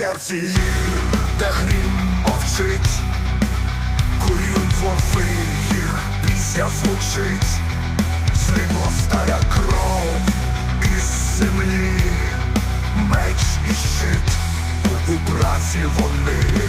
серці гір, де грім мовчить, курюн ворфи їх пісня звучить, зникла стара кров із землі, меч і щит, у праці вони.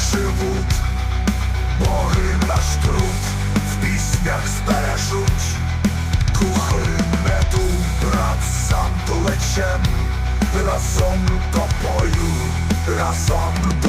przywód Bohym nasz trud w pismiach spereżuć Kuchym metu prac sam tu leciem. Razem do boju, razem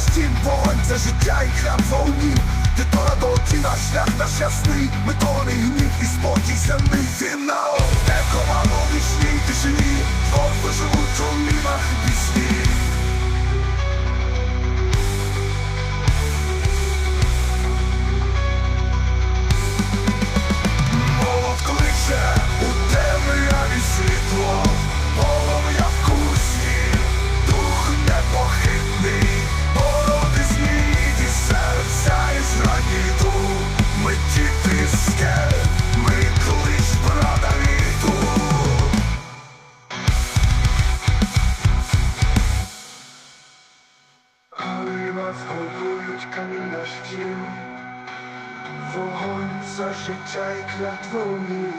камінь дім, вогонь це життя і храм вогні Ти то радоті наш шлях наш ясний, метоний гнів і спокій земний. Фінал стін, Вогонь за життя і клятвоні,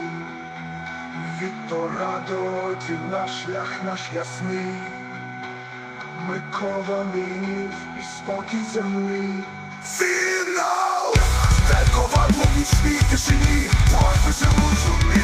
від тора до наш шлях наш ясний, ми ковані і спокій землі. Фінал! Де ковадло в нічній тишині, твої живуть у